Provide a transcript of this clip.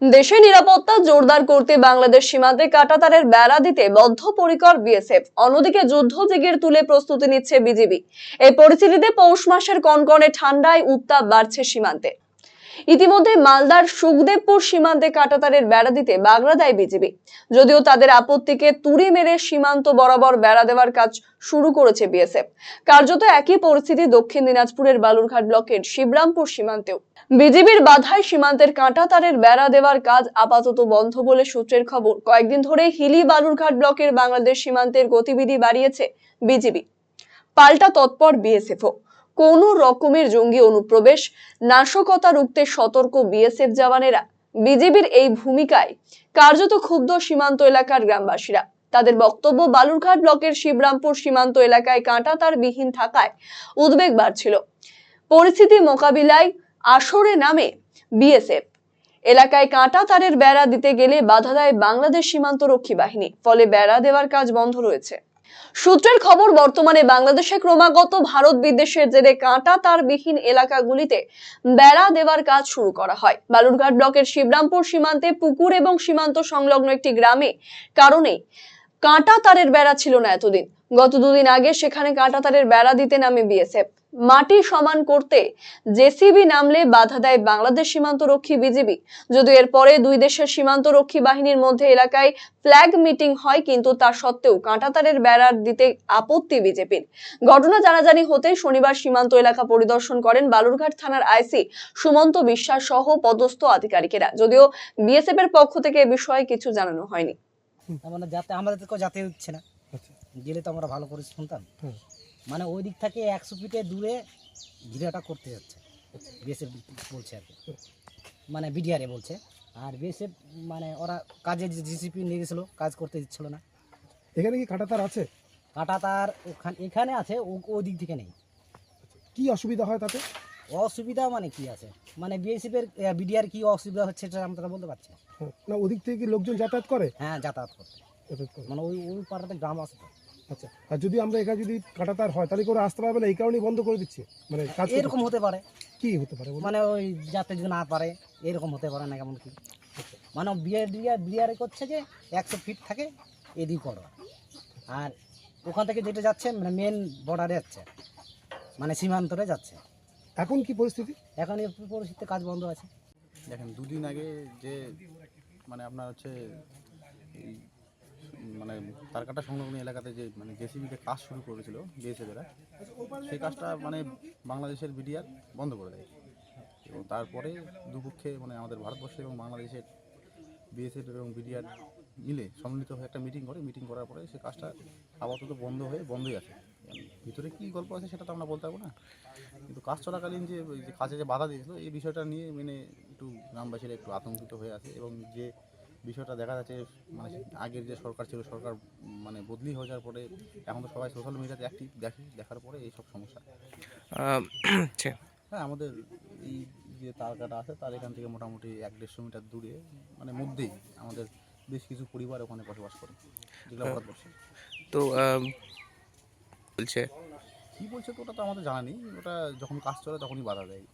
দেশের নিরাপত্তা জোরদার করতে বাংলাদেশ সীমান্তে কাটাতারের বেড়া দিতে বদ্ধপরিকর বিএসএফ। অন্যদিকে যুদ্ধ জিগির তুলে প্রস্তুতি নিচ্ছে বিজিবি। এই পরিস্থিতিতে পৌষ মাসের কনকনে ঠান্ডায় উত্তাপ বাড়ছে সীমান্তে। ইতিমধ্যে মালদার সুখদেবপুর সীমান্তে কাটাতারের বেড়া দিতে বাগড়া দেয় বিজিবি। যদিও তাদের আপত্তিকে তুড়ি মেরে সীমান্ত বরাবর বেড়া দেওয়ার কাজ শুরু করেছে বিএসএফ। কার্যত একই পরিস্থিতি দক্ষিণ দিনাজপুরের বালুরঘাট ব্লকের শিবরামপুর সীমান্তেও। বিজিবির বাধায় সীমান্তের কাঁটা তারের বেড়া দেওয়ার কাজ আপাতত বন্ধ বলে সূত্রের খবর। কয়েকদিন ধরে হিলি বালুরঘাট ব্লকের বাংলাদেশ সীমান্তের গতিবিধি বাড়িয়েছে বিজিবি। পাল্টা তৎপর বিএসএফও। কোনো রকমের জঙ্গি অনুপ্রবেশ, নাশকতা রুখতে সতর্ক বিএসএফ জওয়ানেরা। বিজিবির এই ভূমিকায় কার্যত ক্ষুব্ধ সীমান্ত এলাকার গ্রামবাসীরা। তাদের বক্তব্য বালুরঘাট ব্লকের শিবরামপুর সীমান্ত এলাকায় কাঁটা তার বিহীন থাকায় উদ্বেগ বাড়ছিল। পরিস্থিতি মোকাবিলায় আসরে নামে বিএসএফ। এলাকায় কাঁটা তারের বেড়া দিতে গেলে বাধা দেয় বাংলাদেশ সীমান্ত রক্ষী বাহিনী। ফলে বেড়া দেওয়ার কাজ বন্ধ রয়েছে। সূত্রের খবর, বর্তমানে বাংলাদেশে ক্রমাগত ভারত বিদ্বেষের জেরে কাঁটা তার বিহীন এলাকাগুলিতে বেড়া দেওয়ার কাজ শুরু করা হয়। বালুরঘাট ব্লকের শিবরামপুর সীমান্তে পুকুর এবং সীমান্ত সংলগ্ন একটি গ্রামে কারণে কাঁটা তারের বেড়া ছিল না এতদিন। গত দুদিন আগে সেখানে কাঁটা তারের বেড়া দিতে নামে বিএসএফ। মাটি সমান করতে জেসিবি নামলে বাধা দেয় বাংলাদেশ সীমান্ত রক্ষী বিজিবি। যদিও এরপরে দুই দেশের সীমান্ত রক্ষী বাহিনীর মধ্যে এলাকায় ফ্ল্যাগ মিটিং হয়, কিন্তু তা সত্ত্বেও কাঁটাতারের বেড়ার দিতে আপত্তি বিজেপির। ঘটনা জানাজানি হতে শনিবার সীমান্ত এলাকা পরিদর্শন করেন বালুরঘাট থানার আইসি সুমন্ত বিশ্বাস সহ পদস্থ আধিকারিকেরা। যদিও বিএসএফ এর পক্ষ থেকে এ বিষয়ে কিছু জানানো হয়নি। মানে যাতে আমাদের যাতে হচ্ছে না। গেলে তো আমরা ভালো করে শুনতাম। মানে ওই দিক থেকে একশো ফিটে দূরে ঘিরাটা করতে যাচ্ছে বিএসএফ বলছে আর কি। মানে বিডিআরএ বলছে। আর বিএসএফ মানে ওরা কাজে জিসিপি নিয়ে গেছিল কাজ করতে দিচ্ছিল না। এখানে কি কাঁটা তার আছে? কাটা তার ওখানে এখানে আছে ও- ওই দিক থেকে নেই। কি অসুবিধা হয় তাতে? অসুবিধা মানে কি আছে? মানে বিএসএফ এর বিডিআর কি অসুবিধা হচ্ছে সেটা আমরা বলতে পারছি না। না ওদিক থেকে কি লোকজন যাতায়াত করে? হ্যাঁ যাতায়াত করতে। করে মানে ওই ওই পাড়াতে গ্রাম আছে তো। আচ্ছা আর যদি আমরা এখানে যদি কাঁটা তার হয় তাহলে করে আসতে পারবে না? এই কারণেই বন্ধ করে দিচ্ছে। মানে কাজ করতে- এরকম হতে পারে। কি হতে পারে বলুন? মানে ওই যাতে যদি না পারে এরকম হতে পারে না কেমন কি? মানে বিয়ার বিয়ার বিয়ারে করছে যে একশো ফিট থাকে এদিক করো আর ওখান থেকে যেটা যাচ্ছে মানে মেন বর্ডারে যাচ্ছে। মানে সীমান্তরে যাচ্ছে। এখন কি পরিস্থিতি? এখন এই পরিস্থিতিতে কাজ বন্ধ আছে। দেখেন দুদিন আগে যে মানে আপনার হচ্ছে এই মানে তারকাটা সংলগ্ন এলাকাতে যে মানে জেসিবিতে কাজ শুরু করেছিল বিএসএফেরা সেই কাজটা মানে বাংলাদেশের বিডিআর বন্ধ করে দেয়। এবং তারপরে দুপক্ষে মানে আমাদের ভারতবর্ষ এবং বাংলাদেশের বিএসএফ এবং বিডিআর মিলে সম্মিলিত হয়ে একটা মিটিং করে, মিটিং করার পরে সেই কাজটা আপাতত বন্ধ হয়ে, বন্ধই আছে। ভিতরে কী গল্প আছে সেটা তো আমরা বলতে পারব না। কিন্তু কাজ চলাকালীন যে কাজে যে বাধা দিয়েছিল, এই বিষয়টা নিয়ে মানে একটু গ্রামবাসীরা একটু আতঙ্কিত হয়ে আছে এবং যে বিষয়টা দেখা যাচ্ছে মানে আগের যে সরকার ছিল সরকার মানে বদলি হয়ে যাওয়ার পরে এখন তো সবাই সোশ্যাল মিডিয়াতে অ্যাক্টিভ দেখে দেখার পরে এইসব সমস্যা। হ্যাঁ আমাদের এই যে তারকাটা আছে তার এখান থেকে মোটামুটি এক দেড়শো মিটার দূরে মানে মধ্যেই আমাদের বেশ কিছু পরিবার ওখানে বসবাস করে যেগুলো ভারতবর্ষে। তো বলছে। কী বলছে তো ওটা তো আমাদের জানা নেই ওটা যখন কাজ চলে তখনই বাধা দেয়।